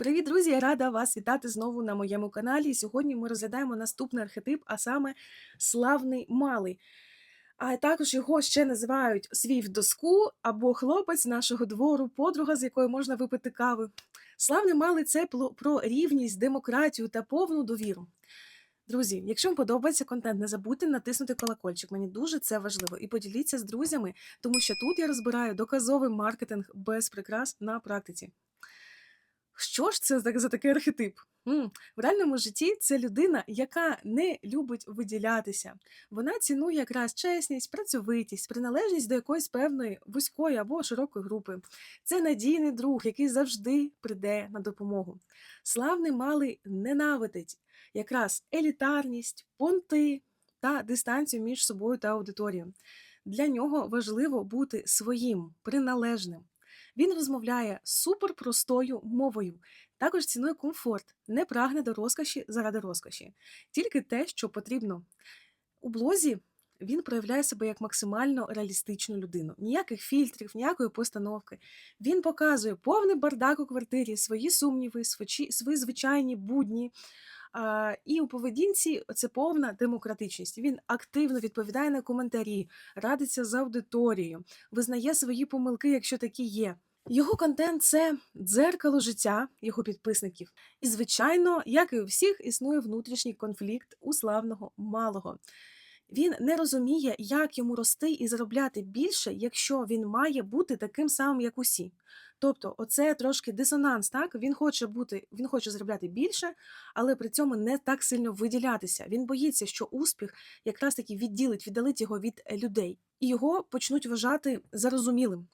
Привіт, друзі! Я рада вас вітати знову на моєму каналі. Сьогодні ми розглядаємо наступний архетип, а саме славний малий. А також його ще називають свій в доску або хлопець нашого двору, подруга, з якою можна випити кави. Славний малий це про рівність, демократію та повну довіру. Друзі, якщо вам подобається контент, не забудьте натиснути колокольчик. Мені дуже це важливо. І поділіться з друзями, тому що тут я розбираю доказовий маркетинг без прикрас на практиці. Що ж це за такий архетип? В реальному житті це людина, яка не любить виділятися. Вона цінує якраз чесність, працьовитість, приналежність до якоїсь певної вузької або широкої групи. Це надійний друг, який завжди прийде на допомогу. Славний малий ненавидить якраз елітарність, понти та дистанцію між собою та аудиторією. Для нього важливо бути своїм, приналежним. Він розмовляє суперпростою мовою, також цінує комфорт, не прагне до розкоші заради розкоші, тільки те, що потрібно. У блозі він проявляє себе як максимально реалістичну людину. Ніяких фільтрів, ніякої постановки. Він показує повний бардак у квартирі, свої сумніви, свої, звичайні будні. А, і у поведінці це повна демократичність. Він активно відповідає на коментарі, радиться з аудиторією, визнає свої помилки, якщо такі є. Його контент це дзеркало життя його підписників. І, звичайно, як і у всіх, існує внутрішній конфлікт у славного малого. Він не розуміє, як йому рости і заробляти більше, якщо він має бути таким самим, як усі. Тобто, оце трошки дисонанс, так? Він хоче бути, він хоче заробляти більше, але при цьому не так сильно виділятися. Він боїться, що успіх якраз таки відділить, віддалить його від людей, і його почнуть вважати зарозумілим.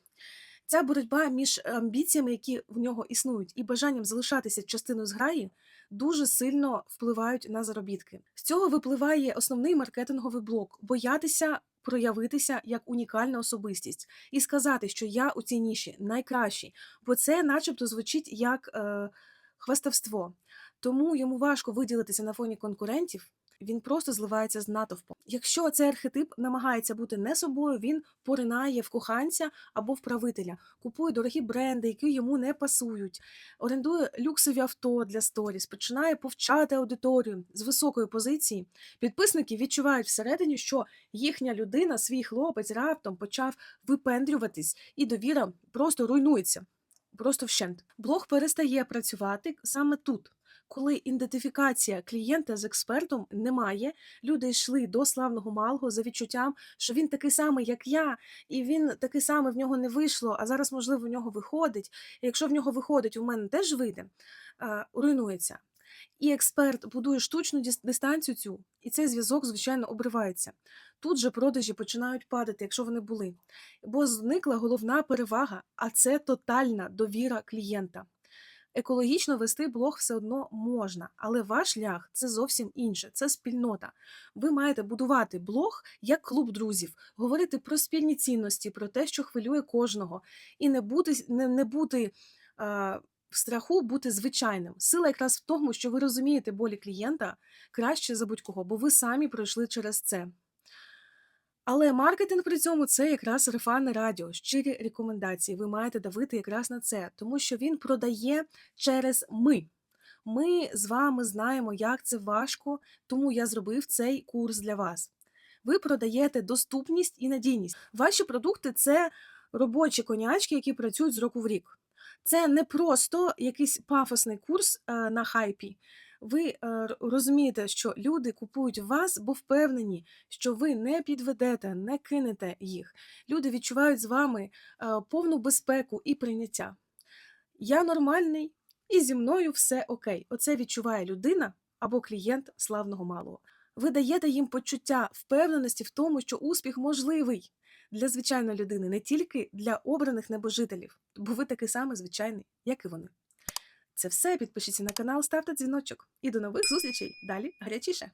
Ця боротьба між амбіціями, які в нього існують, і бажанням залишатися частиною зграї, дуже сильно впливають на заробітки. З цього випливає основний маркетинговий блок боятися проявитися як унікальна особистість і сказати, що я у цій ніші найкращий, бо це, начебто, звучить як е, хвастовство. Тому йому важко виділитися на фоні конкурентів. Він просто зливається з натовпом. Якщо цей архетип намагається бути не собою, він поринає в коханця або в правителя, купує дорогі бренди, які йому не пасують, орендує люксові авто для сторіс, починає повчати аудиторію з високої позиції. Підписники відчувають всередині, що їхня людина, свій хлопець, раптом почав випендрюватись, і довіра просто руйнується. Просто вщент. Блог перестає працювати саме тут. Коли ідентифікація клієнта з експертом немає, люди йшли до славного малого за відчуттям, що він такий самий, як я, і він такий самий в нього не вийшло, а зараз, можливо, в нього виходить. І якщо в нього виходить, у мене теж вийде, руйнується. І експерт будує штучну дис- дистанцію цю, і цей зв'язок, звичайно, обривається. Тут же продажі починають падати, якщо вони були. Бо зникла головна перевага, а це тотальна довіра клієнта. Екологічно вести блог все одно можна, але ваш шлях це зовсім інше, це спільнота. Ви маєте будувати блог як клуб друзів, говорити про спільні цінності, про те, що хвилює кожного, і не бути, не, не бути а, в страху, бути звичайним. Сила якраз в тому, що ви розумієте болі клієнта краще за будь-кого, бо ви самі пройшли через це. Але маркетинг при цьому це якраз рефане радіо, щирі рекомендації. Ви маєте давити якраз на це, тому що він продає через ми. Ми з вами знаємо, як це важко, тому я зробив цей курс для вас. Ви продаєте доступність і надійність. Ваші продукти це робочі конячки, які працюють з року в рік. Це не просто якийсь пафосний курс е, на хайпі. Ви е, розумієте, що люди купують вас, бо впевнені, що ви не підведете, не кинете їх. Люди відчувають з вами е, повну безпеку і прийняття. Я нормальний, і зі мною все окей. Оце відчуває людина або клієнт славного малого. Ви даєте їм почуття впевненості в тому, що успіх можливий для звичайної людини, не тільки для обраних небожителів, бо ви такий самий звичайний, як і вони. Це все. Підпишіться на канал, ставте дзвіночок. І до нових зустрічей. Далі гарячіше.